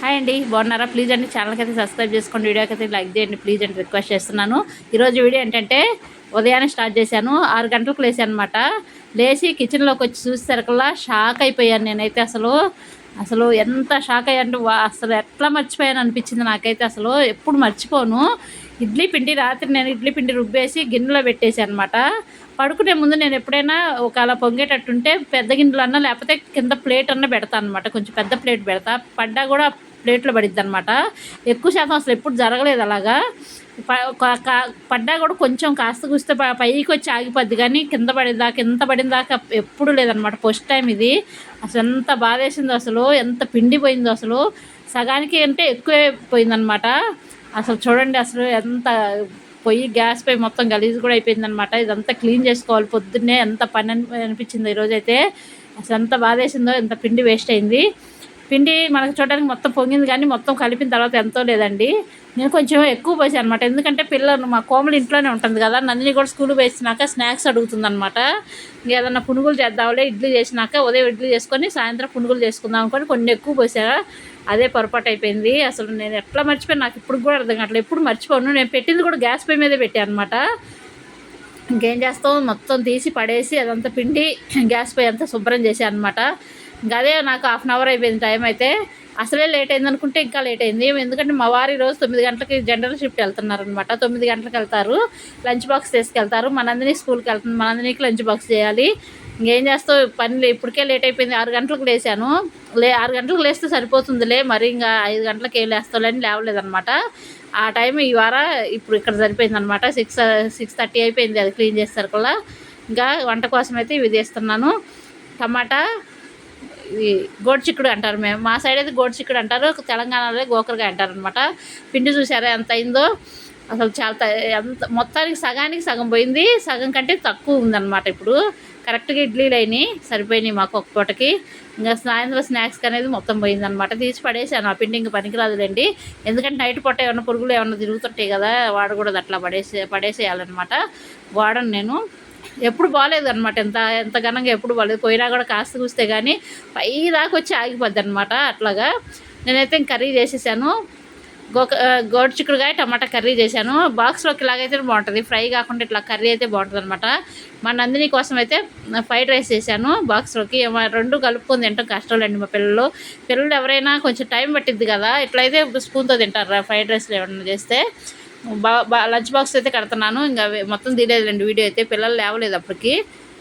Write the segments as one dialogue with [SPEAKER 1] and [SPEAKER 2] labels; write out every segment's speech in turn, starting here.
[SPEAKER 1] Hi అండి బాగున్నారా? Please అండి ఛానల్కి అయితే సబ్స్క్రైబ్ చేసుకోండి వీడియోకి అయితే లైక్ చేయండి ప్లీజ్ అండి రిక్వెస్ట్ చేస్తున్నాను. ఈరోజు వీడియో ఏంటంటే ఉదయాన్నే స్టార్ట్ చేశాను ఆరు గంటలకు లేచాను అనమాట లేచి కిచెన్లోకి వచ్చి చూసేసరికల్లా షాక్ అయిపోయాను నేనైతే అసలు. అసలు ఎంత షాక్ అయ్యాను వా- అసలు ఎట్లా మర్చిపోయాను అనిపించింది నాకైతే అసలు. ఎప్పుడు మర్చిపోను. ఇడ్లీ పిండి రాత్రి నేను ఇడ్లీ పిండి రుబ్బేసి గిన్నెలో పెట్టేసి అనమాట పడుకునే ముందు నేను ఎప్పుడైనా ఒక అలా పొంగేటట్టుంటే పెద్ద గిన్నెలు అన్నా లేకపోతే కింద ప్లేట్ అన్న పెడతాను అనమాట కొంచెం పెద్ద ప్లేట్ పెడతా. పడ్డా కూడా ప్లేట్లో పడిద్ది అనమాట ఎక్కువ శాతం అసలు ఎప్పుడు జరగలేదు అలాగా. పడ్డా కూడా కొంచెం కాస్త కూస్తే పైకి వచ్చి ఆగిపోద్ది. కానీ కింద పడేదాకా ఎంత పడిందాకా ఎప్పుడు లేదనమాట ఫస్ట్ టైం ఇది. అసలు ఎంత బాధేసిందో అసలు ఎంత పిండిపోయిందో అసలు. సగానికి అంటే ఎక్కువే పోయిందనమాట అసలు చూడండి అసలు ఎంత పొయ్యి గ్యాస్ పై మొత్తం గలీజ్ కూడా అయిపోయిందనమాట ఇదంతా క్లీన్ చేసుకోవాలి పొద్దున్నే. ఎంత పని అని అనిపించిందో ఈరోజైతే అసలు ఎంత బాధేసిందో ఎంత పిండి వేస్ట్ అయింది. పిండి మనకు చూడడానికి మొత్తం పొంగింది కానీ మొత్తం కలిపిన తర్వాత ఎంతో లేదండి. నేను కొంచెం ఎక్కువ పోసాను అనమాట ఎందుకంటే పిల్లలు మా కోమలు ఇంట్లోనే ఉంటుంది కదా నందిని కూడా స్కూల్ వేసినాక స్నాక్స్ అడుగుతుంది అనమాట ఏదన్నా పునుగులు చేద్దాంలే ఇడ్లీ చేసినాక ఉదయం ఇడ్లీ చేసుకొని సాయంత్రం పునుగులు చేసుకుందాం అనుకొని కొన్ని ఎక్కువ పోసా. అదే పొరపాటు అయిపోయింది. అసలు నేను ఎట్లా మర్చిపోయాను? నాకు ఇప్పుడు కూడా అర్థం కావట్లేదు. ఎప్పుడు మర్చిపోను. నేను పెట్టింది కూడా గ్యాస్ పై మీదే పెట్టాను అనమాట ఇంకేం చేస్తాం? మొత్తం తీసి పడేసి అదంతా పిండి గ్యాస్ పై అంతా శుభ్రం చేశాను అనమాట అదే నాకు హాఫ్ అన్ అవర్ అయిపోయింది టైం అయితే. అసలే లేట్ అయింది అనుకుంటే ఇంకా లేట్ అయింది. ఎందుకంటే మా వారి రోజు తొమ్మిది గంటలకి జనరల్ షిఫ్ట్ వెళ్తున్నారు అనమాట తొమ్మిది గంటలకు వెళ్తారు. లంచ్ బాక్స్ తీసుకెళ్తారు. మనందరినీ స్కూల్కి వెళ్తుంది మనందరికి లంచ్ బాక్స్ చేయాలి. ఇంకేం చేస్తావు? పని ఇప్పటికే లేట్ అయిపోయింది. ఆరు గంటలకు లేచాను. లే ఆరు గంటలకు లేస్తే సరిపోతుందిలే. మరి ఇంకా ఐదు గంటలకు ఏం లేస్తావులేని లేవలేదనమాట ఆ టైం ఈ వార ఇప్పుడు ఇక్కడ సరిపోయింది అనమాట సిక్స్ సిక్స్ థర్టీ అయిపోయింది. అది క్లీన్ చేసేసరికల్లా. ఇంకా వంట కోసం అయితే ఇవి తీస్తున్నాను టమాటా గోడు చిక్కుడు అంటారు మేము మా సైడ్ అయితే గోడు చిక్కుడు అంటారు తెలంగాణలో గోకరగా అంటారు అనమాట పిండి చూసారా ఎంత అయిందో? అసలు చాలా ఎంత మొత్తానికి సగానికి సగం పోయింది సగం కంటే తక్కువ ఉందన్నమాట ఇప్పుడు. కరెక్ట్గా ఇడ్లీలు అయినాయి సరిపోయినాయి మాకు ఒక పూటకి. ఇంకా సాయంత్రం స్నాక్స్ అనేది మొత్తం పోయిందనమాట తీసి పడేసాను ఆ పిండి ఇంకా పనికిరాదులేండి. ఎందుకంటే నైట్ పూట ఏమన్నా పురుగులు ఏమన్నా తిరుగుతుంటాయి కదా వాడకూడదు అట్లా పడేసే పడేసేయాలన్నమాట. వాడను నేను. ఎప్పుడు బాగాలేదు అనమాట ఎంత ఎంత ఘనంగా ఎప్పుడు బాగాలేదు పోయినా కూడా కాస్త కూస్తే కానీ పై దాకా వచ్చి ఆగిపోద్ది అనమాట అట్లాగా. నేనైతే ఇంక కర్రీ చేసేసాను. గోక గోడు చిక్కుడుకాయ టమాటా కర్రీ చేశాను. బాక్స్లోకి ఇలాగైతే బాగుంటుంది. ఫ్రై కాకుండా ఇట్లా కర్రీ అయితే బాగుంటుంది అనమాట మా నందిని కోసం అయితే ఫ్రైడ్ రైస్ చేశాను బాక్స్లోకి రెండు కలుపుకొని తింటాం కష్టాలండి మా పిల్లలు. పిల్లలు ఎవరైనా కొంచెం టైం పట్టిద్ది కదా. ఇట్లయితే స్పూన్తో తింటారు ఫ్రైడ్ రైస్లో ఏమన్నా చేస్తే. లంచ్ బాక్స్ అయితే కడుతున్నాను. ఇంకా అవి మొత్తం తీయలేదులేండి వీడియో అయితే పిల్లలు లేవలేదు అప్పటికి.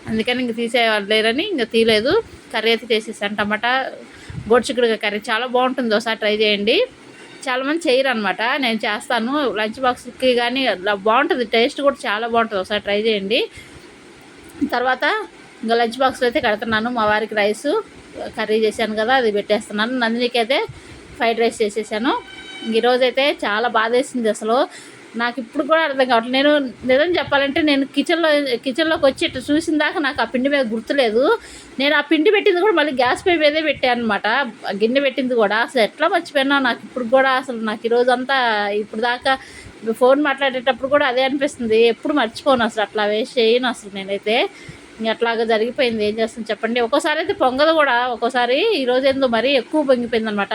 [SPEAKER 1] అందుకని ఇంక తీసేవాళ్ళు లేరని ఇంకా తీయలేదు. కర్రీ అయితే చేసేసాను. టమాటా గోడ్చిక్కుడుగా కర్రీ చాలా బాగుంటుంది. ఒకసారి ట్రై చేయండి. చాలామంది చేయరు అనమాట నేను చేస్తాను. లంచ్ బాక్స్కి కానీ బాగుంటుంది. టేస్ట్ కూడా చాలా బాగుంటుంది. ఒకసారి ట్రై చేయండి. తర్వాత ఇంకా లంచ్ బాక్స్లో అయితే కడుతున్నాను. మా వారికి రైస్ కర్రీ చేశాను కదా అది పెట్టేస్తున్నాను. నందినికి అయితే ఫ్రైడ్ రైస్ చేసేసాను. ఈరోజు అయితే చాలా బాధేసింది అసలు. నాకు ఇప్పుడు కూడా అర్థం కావట్లేదు నేను నిజం చెప్పాలంటే నేను కిచెన్లో కిచెన్లోకి వచ్చి ఇట్లా చూసిన దాకా నాకు ఆ పిండి మీద గుర్తులేదు. నేను ఆ పిండి పెట్టింది కూడా మళ్ళీ గ్యాస్ పై మీదే పెట్టాను అనమాట గిన్నె పెట్టింది కూడా. అసలు ఎట్లా మర్చిపోయినా నాకు ఇప్పుడు కూడా అసలు నాకు ఈరోజు అంతా ఇప్పుడు దాకా ఫోన్ మాట్లాడేటప్పుడు కూడా అదే అనిపిస్తుంది. ఎప్పుడు మర్చిపోను అసలు అట్లా వేస్ట్ చేయను అసలు నేనైతే. అట్లాగా జరిగిపోయింది. ఏం చేస్తాం చెప్పండి. ఒక్కోసారి అయితే పొంగదు కూడా. ఒక్కోసారి ఈరోజు ఏందో మరీ ఎక్కువ పొంగిపోయింది అనమాట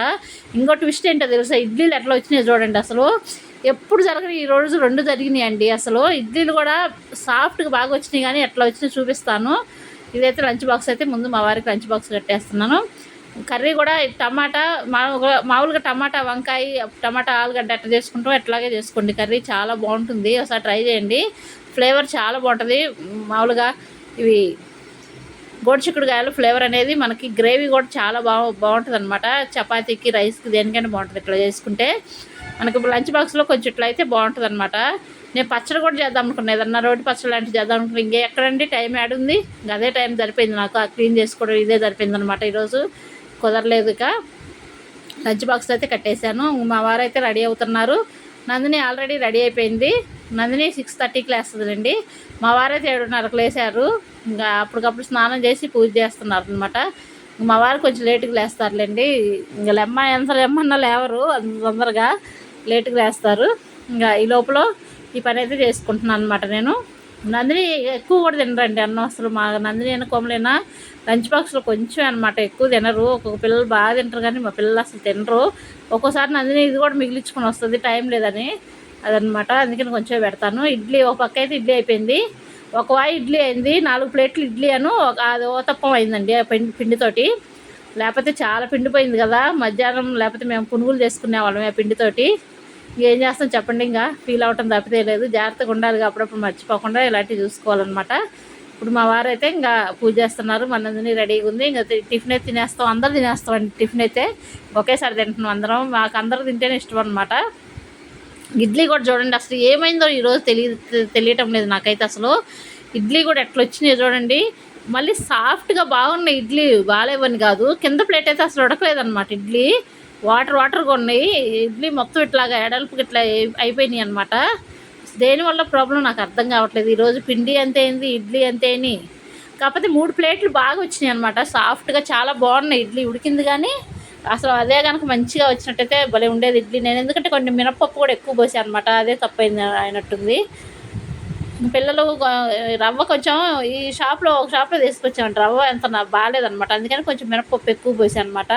[SPEAKER 1] ఇంకో ట్విస్ట్ ఏంటో తెలుసా? ఇడ్లీలు ఎట్లా వచ్చినాయి చూడండి అసలు. ఎప్పుడు జరగని ఈ రోజు రెండు జరిగినాయి అండి అసలు. ఇడ్లీలు కూడా సాఫ్ట్గా బాగా వచ్చినాయి కానీ ఎట్లా వచ్చినాయి చూపిస్తాను. ఇదైతే లంచ్ బాక్స్ అయితే ముందు మా వారికి లంచ్ బాక్స్ కట్టేస్తున్నాను. కర్రీ కూడా టమాటా మామూలుగా మామూలుగా టమాటా వంకాయ టమాటా ఆలుగడ్డ అట్లా చేసుకుంటాం ఎట్లాగే చేసుకోండి. కర్రీ చాలా బాగుంటుంది. ఒకసారి ట్రై చేయండి. ఫ్లేవర్ చాలా బాగుంటుంది. మామూలుగా ఇవి గోడుచిక్కుడుకాయలు ఫ్లేవర్ అనేది మనకి గ్రేవీ కూడా చాలా బాగు బాగుంటుంది అనమాట చపాతీకి రైస్కి దేనికైనా బాగుంటుంది ఇట్లా చేసుకుంటే. మనకి ఇప్పుడు లంచ్ బాక్స్లో కొంచెం ఇట్లా అయితే బాగుంటుంది అనమాట నేను పచ్చడి కూడా చేద్దాం అనుకున్నా. ఏదన్నా రోడ్డు పచ్చడి లాంటివి చేద్దాం అనుకున్నా. ఇంకే ఎక్కడండి? టైం యాడ్ ఉంది అదే టైం సరిపోయింది నాకు. ఆ క్లీన్ చేసుకోవడం ఇదే సరిపోయింది అనమాట ఈరోజు. కుదరలేదు ఇక. లంచ్ బాక్స్ అయితే కట్టేశాను. మా వారు అయితే రెడీ అవుతున్నారు. నందిని ఆల్రెడీ రెడీ అయిపోయింది. నందిని సిక్స్ థర్టీకి లేస్తుందండి మా వారైతే ఏడున్నరకు లేచారు. ఇంకా అప్పటికప్పుడు స్నానం చేసి పూజ చేస్తున్నారు అనమాట మా వారు కొంచెం లేటుగా లేస్తారులేండి. ఇంకా లెమ్మ ఎంత లెమ్మన్నా లేవరు. తొందరగా లేటుగా లేస్తారు. ఇంకా ఈ లోపల ఈ పని అయితే చేసుకుంటున్నాను అనమాట నేను. నందిని ఎక్కువ కూడా తినరండి అన్నం అసలు మా నందిని అయినా కోమలైనా లంచ్ బాక్స్లో కొంచెం అనమాట ఎక్కువ తినరు. ఒక్కొక్క పిల్లలు బాగా తింటారు కానీ మా పిల్లలు అసలు తినరు. ఒక్కోసారి నందిని ఇది కూడా మిగిలించుకొని వస్తుంది టైం లేదని అదనమాట అందుకని కొంచెం పెడతాను. ఇడ్లీ ఒక పక్క అయితే ఇడ్లీ అయిపోయింది. ఒక వాయి ఇడ్లీ అయింది నాలుగు ప్లేట్లు ఇడ్లీ అను ఒక అది ఓతప్పం అయిందండి ఆ పిండి పిండితోటి. లేకపోతే చాలా పిండిపోయింది కదా మధ్యాహ్నం లేకపోతే మేము పునుగులు చేసుకునే వాళ్ళం ఆ పిండితోటి. ఏం చేస్తాం చెప్పండి ఇంకా? ఫీల్ అవటం తప్పితే లేదు. జాగ్రత్తగా ఉండాలి అప్పుడప్పుడు మర్చిపోకుండా ఇలాంటివి చూసుకోవాలన్నమాట. ఇప్పుడు మా వారు అయితే ఇంకా పూజ చేస్తున్నారు. మనందరినీ రెడీగా ఉంది. ఇంకా టిఫిన్ అయితే తినేస్తాం. అందరు తినేస్తాం అండి టిఫిన్ అయితే ఒకేసారి తింటున్నాం అందరం. మాకు అందరూ తింటేనే ఇష్టం అనమాట ఇడ్లీ కూడా చూడండి అసలు ఏమైందో ఈరోజు తెలియ తెలియటం లేదు నాకైతే అసలు. ఇడ్లీ కూడా ఎట్లా వచ్చినాయో చూడండి. మళ్ళీ సాఫ్ట్గా బాగున్నాయి ఇడ్లీ. బాగాలేవని కాదు. కింద ప్లేట్ అయితే అసలు ఉడకలేదన్నమాట ఇడ్లీ. వాటర్ వాటర్గా ఉన్నాయి ఇడ్లీ మొత్తం ఇట్లాగా ఎడల్పుకి ఇట్లా అయిపోయినాయి అనమాట దేనివల్ల ప్రాబ్లం నాకు అర్థం కావట్లేదు. ఈరోజు పిండి అంతే అయింది ఇడ్లీ అంతే అని కాకపోతే మూడు ప్లేట్లు బాగా వచ్చినాయి అనమాట సాఫ్ట్గా చాలా బాగున్నాయి ఇడ్లీ ఉడికింది కానీ అసలు అదే కనుక మంచిగా వచ్చినట్టయితే భలే ఉండేది ఇడ్లీ. నేను ఎందుకంటే కొన్ని మినపప్పు కూడా ఎక్కువ పోసాను అనమాట అదే తప్పైంది అయినట్టుంది. పిల్లలు రవ్వ కొంచెం ఈ షాప్లో ఒక షాప్లో తీసుకొచ్చామంట రవ్వ ఎంత బాగాలేదనమాట అందుకని కొంచెం మినపప్పు ఎక్కువ పోసాను అనమాట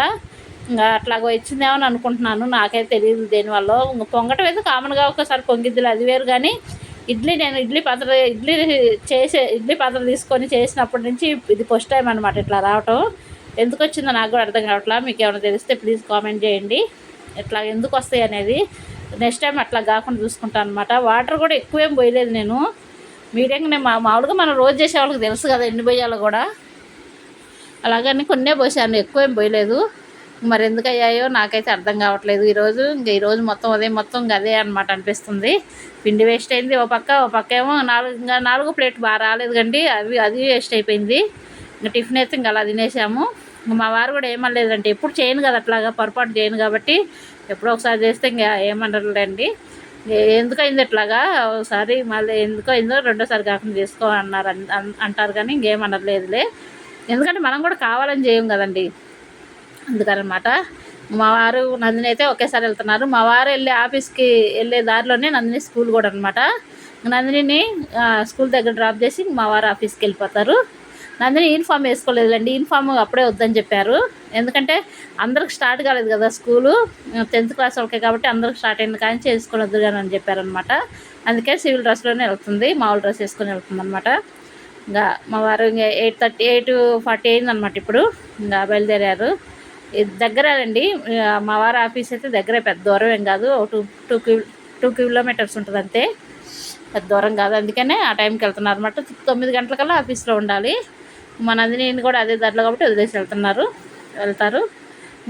[SPEAKER 1] ఇంకా అట్లాగో వచ్చిందేమో అని అనుకుంటున్నాను. నాకైతే తెలియదు దేనివల్ల. ఇంకా పొంగటం అయితే కామన్గా ఒకసారి పొంగిద్దులు అది వేరు. కానీ ఇడ్లీ నేను ఇడ్లీ పాత్ర ఇడ్లీ చేసే ఇడ్లీ పాత్ర తీసుకొని చేసినప్పటి నుంచి ఇది ఫస్ట్ టైం అనమాట ఇట్లా రావటం. ఎందుకు వచ్చిందో నాకు కూడా అర్థం కావట్లా. మీకు ఏమైనా తెలిస్తే ప్లీజ్ కామెంట్ చేయండి. ఇట్లా ఎందుకు వస్తాయి అనేది నెక్స్ట్ టైం అట్లా కాకుండా చూసుకుంటాను అనమాట వాటర్ కూడా ఎక్కువేం పోయలేదు నేను. మీడియంగా నేను మా మామూలుగా మనం రోజు చేసే వాళ్ళకి తెలుసు కదా ఎన్ని పోయాలో కూడా. అలాగని కొన్నే పోసాను ఎక్కువ ఏం పోయలేదు. మరి ఎందుకు అయ్యాయో నాకైతే అర్థం కావట్లేదు. ఈరోజు ఇంకా ఈరోజు మొత్తం అదే మొత్తం అదే అనమాట అనిపిస్తుంది. పిండి వేస్ట్ అయింది. ఓ పక్క ఓ పక్క ఏమో నాలుగు ఇంకా నాలుగు ప్లేట్ బాగా రాలేదు కండి. అవి అది వేస్ట్ అయిపోయింది. ఇంకా టిఫిన్ అయితే ఇంకా అలా తినేసాము. మా వారు కూడా ఏమనలేదంటే ఎప్పుడు చేయను కదా అట్లాగా పొరపాటు చేయను కాబట్టి ఎప్పుడో ఒకసారి చేస్తే ఇంకా ఏమనలేండి ఎందుకు అయింది ఇట్లాగా? ఒకసారి మళ్ళీ ఎందుకు అయిందో రెండోసారి కాకుండా చేసుకో అన్నారు అన్- అన్- అంటారు కానీ ఇంకేమనలేదులే ఎందుకంటే మనం కూడా కావాలని చేయం కదండి. అందుకనమాట. మా వారు నందిని అయితే ఒకేసారి వెళ్తున్నారు. మా వారు వెళ్ళే ఆఫీస్కి వెళ్ళే దారిలోనే నందిని స్కూల్ కూడా అనమాట నందినిని స్కూల్ దగ్గర డ్రాప్ చేసి మా వారు ఆఫీస్కి వెళ్ళిపోతారు. నందిని యూనిఫామ్ వేసుకోలేదులేండి యూనిఫామ్ అప్పుడే వద్దని చెప్పారు. ఎందుకంటే అందరికి స్టార్ట్ కాలేదు కదా స్కూలు. టెన్త్ క్లాస్ వాళ్ళకే కాబట్టి అందరికి స్టార్ట్ అయింది కానీ చేసుకొని వద్దు కానీ అని చెప్పారనమాట అందుకే సివిల్ డ్రెస్లోనే వెళ్తుంది మామూలు డ్రెస్ వేసుకొని వెళ్తుంది అనమాట ఇంకా మా వారు ఇంకా ఎయిట్ థర్టీ ఎయిట్ ఫార్టీ అయింది అనమాట ఇప్పుడు. ఇంకా బయలుదేరారు. దగ్గర అండి మా వారి ఆఫీస్ అయితే దగ్గరే పెద్ద దూరం ఏం కాదు ఒక టూ టూ కి టూ కిలోమీటర్స్ ఉంటుంది అంతే. పెద్ద దూరం కాదు అందుకనే ఆ టైంకి వెళ్తున్నారు అనమాట తొమ్మిది గంటలకల్లా ఆఫీస్లో ఉండాలి. మా నేను కూడా అదే దారిలో కాబట్టి వదిలేసి వెళ్తున్నారు వెళ్తారు.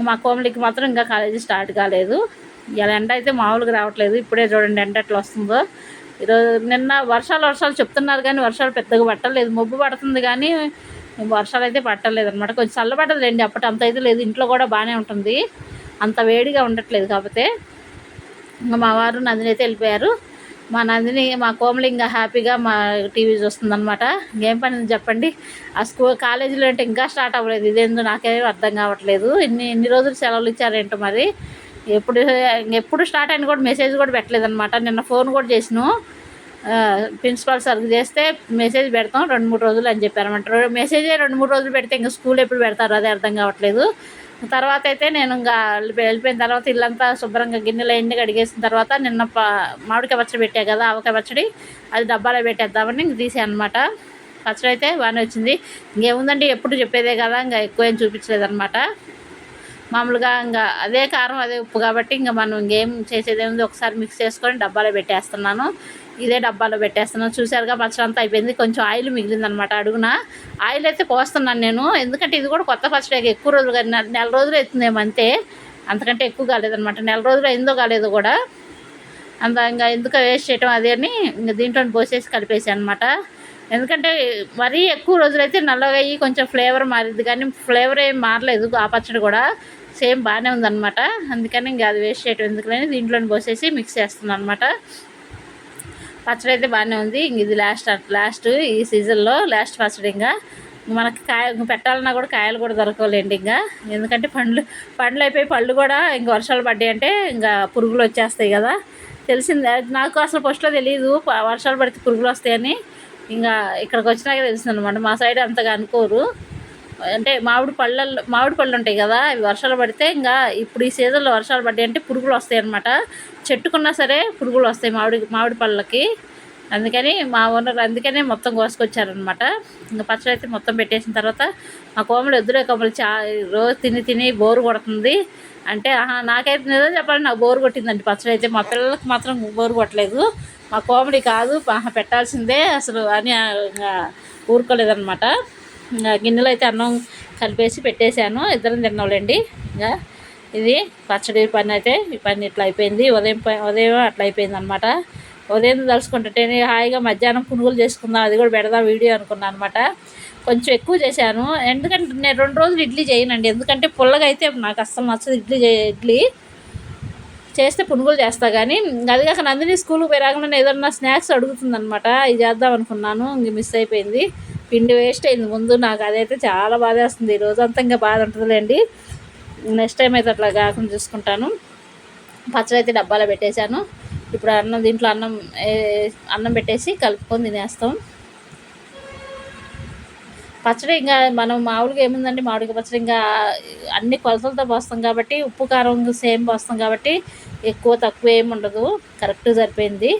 [SPEAKER 1] మా కోమలికి మాత్రం ఇంకా కాలేజీ స్టార్ట్ కాలేదు. ఇలా ఎండ అయితే మామూలుగా రావట్లేదు ఇప్పుడే చూడండి ఎండ ఎట్లా వస్తుందో. ఈరోజు నిన్న వర్షాలు వర్షాలు చెప్తున్నారు కానీ వర్షాలు పెద్దగా పట్టలేదు. మొబ్బు పడుతుంది కానీ వర్షాలు అయితే పట్టలేదు అనమాట కొంచెం చల్లబడ్డది లేండి అప్పటి అంత అయితే లేదు. ఇంట్లో కూడా బాగానే ఉంటుంది. అంత వేడిగా ఉండట్లేదు కాకపోతే ఇంకా మా వారు నందిని అయితే వెళ్ళిపోయారు. మా నందిని మా కోమలి ఇంకా హ్యాపీగా మా టీవీ చూస్తుందనమాట ఏం పని చెప్పండి? ఆ స్కూల్ కాలేజీలో అంటే ఇంకా స్టార్ట్ అవ్వలేదు. ఇదేందో నాకేమీ అర్థం కావట్లేదు. ఇన్ని ఇన్ని రోజులు సెలవులు ఇచ్చారేంటో మరి. ఎప్పుడు ఎప్పుడు స్టార్ట్ అయిన కూడా మెసేజ్ కూడా పెట్టలేదన్నమాట. నిన్న ఫోన్ కూడా చేసినాను ప్రిన్సిపాల్ సార్కి చేస్తే మెసేజ్ పెడతాం రెండు మూడు రోజులు అని చెప్పారన్నమాట మెసేజ్ రెండు మూడు రోజులు పెడితే ఇంకా స్కూల్ ఎప్పుడు పెడతారు అదే అర్థం కావట్లేదు. తర్వాత అయితే నేను ఇంకా వెళ్ళిపోయి- వెళ్ళిపోయిన తర్వాత ఇల్లంతా శుభ్రంగా గిన్నెలు ఎండి కడిగేసిన తర్వాత నిన్న ప మామిడికాయ పచ్చడి పెట్టా కదా ఆవకాయ పచ్చడి అది డబ్బాలో పెట్టేద్దామని ఇంక తీసాను అనమాట పచ్చడి అయితే బాగానే వచ్చింది. ఇంకేముందండి ఎప్పుడు చెప్పేదే కదా ఇంకా ఎక్కువ ఏం చూపించలేదన్నమాట. మామూలుగా ఇంకా అదే కారం అదే ఉప్పు కాబట్టి ఇంకా మనం ఇంకేం చేసేదేముంది ఒకసారి మిక్స్ చేసుకొని డబ్బాలో పెట్టేస్తున్నాను. ఇదే డబ్బాలో పెట్టేస్తున్నాను చూసారుగా పచ్చడి అంతా అయిపోయింది. కొంచెం ఆయిల్ మిగిలిందనమాట అడుగున. ఆయిల్ అయితే పోస్తున్నాను నేను. ఎందుకంటే ఇది కూడా కొత్త పచ్చడి. ఎక్కువ రోజులు నెల రోజులు అవుతుందేమో అంతే. అంతకంటే ఎక్కువ కాలేదనమాట. నెల రోజులు అయిందో కాలేదు కూడా. అంత ఇంకా ఎందుకు వేస్ట్ చేయటం అదే అని ఇంకా దీంట్లో పోసేసి కలిపేసాను అనమాట ఎందుకంటే మరీ ఎక్కువ రోజులైతే నల్లగా అయ్యి కొంచెం ఫ్లేవర్ మారింది. కానీ ఫ్లేవర్ ఏం మారలేదు ఆ పచ్చడి కూడా. సేమ్ బాగానే ఉందన్నమాట అందుకని ఇంకా అది వేస్ట్ చేయటం ఎందుకులని దీంట్లో పోసేసి మిక్స్ చేస్తున్నాను అనమాట పచ్చడి అయితే బాగానే ఉంది. ఇది లాస్ట్ లాస్ట్ ఈ సీజన్లో లాస్ట్ పచ్చడి ఇంకా. మనకి కాయ పెట్టాలన్నా కూడా కాయలు కూడా దొరకలేండి ఇంకా. ఎందుకంటే పండ్లు పండ్లు అయిపోయి పళ్ళు కూడా ఇంకా వర్షాలు పడ్డాయి అంటే ఇంకా పురుగులు వచ్చేస్తాయి కదా. తెలిసిందే నాకు అసలు ఫస్ట్లో తెలియదు వర్షాలు పడితే పురుగులు వస్తాయని. ఇంకా ఇక్కడికి వచ్చినాక తెలిసింది అనమాట మా సైడ్ అంతగా అనుకోరు. అంటే మామిడి పళ్ళల్లో మామిడి పళ్ళు ఉంటాయి కదా అవి వర్షాలు పడితే ఇంకా ఇప్పుడు ఈ సీజన్లో వర్షాలు పడ్డాయి అంటే పురుగులు వస్తాయి అనమాట చెట్టుకున్నా సరే పురుగులు వస్తాయి మామిడి మామిడి పళ్ళకి. అందుకని మా ఓనర్ అందుకనే మొత్తం కోసుకొచ్చారనమాట ఇంకా పచ్చడి అయితే మొత్తం పెట్టేసిన తర్వాత మా కోమలు ఎదురే కోమలు చా రోజు తిని తిని బోరు కొడుతుంది. అంటే ఆహా నాకైతే నిజం చెప్పాలి నాకు బోరు కొట్టిందండి పచ్చడి అయితే. మా పిల్లలకు మాత్రం బోరు కొట్టలేదు. మా కోమడి కాదు ఆహా పెట్టాల్సిందే అసలు అని ఊరుకోలేదనమాట గిన్నెలో అయితే అన్నం కలిపేసి పెట్టేశాను. ఇద్దరం తిన్నాంలేండి. ఇంకా ఇది పచ్చడి పని అయితే ఈ పని ఇట్లా అయిపోయింది. ఉదయం ఉదయం అట్లా అయిపోయింది అనమాట ఉదయం తలుచుకుంటుంటే హాయిగా మధ్యాహ్నం పునుగులు చేసుకుందాం అది కూడా పెడదాం వీడియో అనుకున్నాను అనమాట కొంచెం ఎక్కువ చేశాను. ఎందుకంటే నేను రెండు రోజులు ఇడ్లీ చేయనండి. ఎందుకంటే పుల్లగా అయితే నాకు అస్సలు నచ్చదు ఇడ్లీ చే ఇడ్లీ. చేస్తే పునుగులు చేస్తా కానీ అది కాక నందిని స్కూల్కి పోయి రాకుండా ఏదన్నా స్నాక్స్ అడుగుతుందనమాట ఇది చేద్దాం అనుకున్నాను. ఇంక మిస్ అయిపోయింది. పిండి వేస్ట్ అయింది. ముందు నాకు అదైతే చాలా బాధ వేస్తుంది ఈ అంతా ఇంకా బాధ ఉంటుందిలేండి. నెక్స్ట్ టైం అయితే అట్లా కాకుండా చూసుకుంటాను. పచ్చడి అయితే డబ్బాలో పెట్టేశాను. ఇప్పుడు అన్నం దీంట్లో అన్నం అన్నం పెట్టేసి కలుపుకొని తినేస్తాం. పచ్చడి ఇంకా మనం మామూలుగా ఏముందండి? మామిడికాయ పచ్చడి ఇంకా అన్ని కొలతలతో పోస్తాం కాబట్టి ఉప్పు కారం సేమ్ పోస్తాం కాబట్టి ఎక్కువ తక్కువ ఏమి ఉండదు. కరెక్ట్ సరిపోయింది.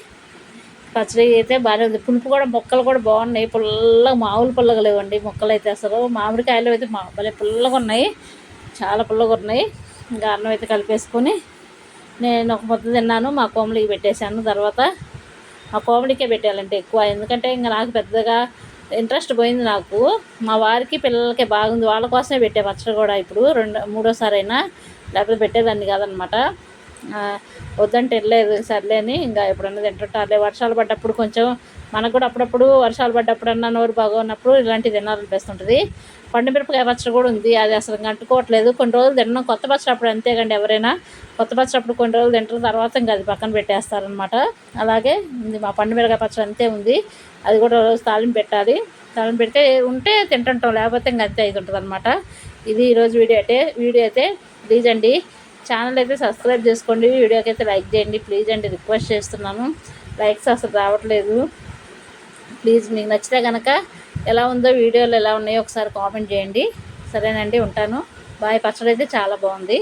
[SPEAKER 1] పచ్చడి అయితే బాగానే ఉంది. పులుపు కూడా మొక్కలు కూడా బాగున్నాయి. పుల్లగా మామూలు పుల్లగా లేవండి మొక్కలు అయితే అసలు. మామిడికాయలు అయితే మా భలే పుల్లగా ఉన్నాయి. చాలా పుల్లగా ఉన్నాయి. ఇంకా అన్నం అయితే కలిపేసుకొని నేను ఒక ముద్ద తిన్నాను. మా కోమలికి పెట్టేశాను తర్వాత. మా కోమలికే పెట్టాలంటే ఎక్కువ. ఎందుకంటే ఇంకా నాకు పెద్దగా ఇంట్రెస్ట్ పోయింది నాకు. మా వారికి పిల్లలకి బాగుంది. వాళ్ళ కోసమే పెట్టే పచ్చడి కూడా ఇప్పుడు రెండు మూడోసారి అయినా లేకపోతే పెట్టేదాన్ని కాదనమాట. వద్దంటే వెళ్ళలేదు సర్లే అని ఇంకా ఎప్పుడన్నా తింటుంటారులే. వర్షాలు పడ్డప్పుడు కొంచెం మనకు కూడా అప్పుడప్పుడు వర్షాలు పడ్డప్పుడు అన్న నోరు బాగున్నప్పుడు ఇలాంటివి తినాలనిపిస్తుంటుంది పండు మిరపకాయ పచ్చడి కూడా ఉంది అది అసలు అంటుకోవట్లేదు. కొన్ని రోజులు తినడం కొత్త పచ్చడి అప్పుడు అంతేకండి ఎవరైనా. కొత్త పచ్చడి అప్పుడు కొన్ని రోజులు తింటారు తర్వాత ఇంకా అది పక్కన పెట్టేస్తారనమాట అలాగే ఉంది మా పండు మిరపకాయ పచ్చడి అంతే ఉంది అది కూడా రోజు తాళింపు పెట్టాలి. తాళింపు పెడితే ఉంటే తింటుంటాం లేకపోతే ఇంకా అంతే అవుతుంటుంది అనమాట ఇది ఈరోజు వీడియో అయితే వీడియో అయితే ప్లీజ్ అండి ఛానల్ అయితే సబ్స్క్రైబ్ చేసుకోండి వీడియోకి అయితే లైక్ చేయండి. ప్లీజ్ అండి రిక్వెస్ట్ చేస్తున్నాను. లైక్స్ అసలు రావట్లేదు. ప్లీజ్ మీకు నచ్చితే కనుక ఎలా ఉందో వీడియోలు ఎలా ఉన్నాయో ఒకసారి కామెంట్ చేయండి. సరేనండి ఉంటాను. బాయ్ పచ్చడి అయితే చాలా బాగుంది.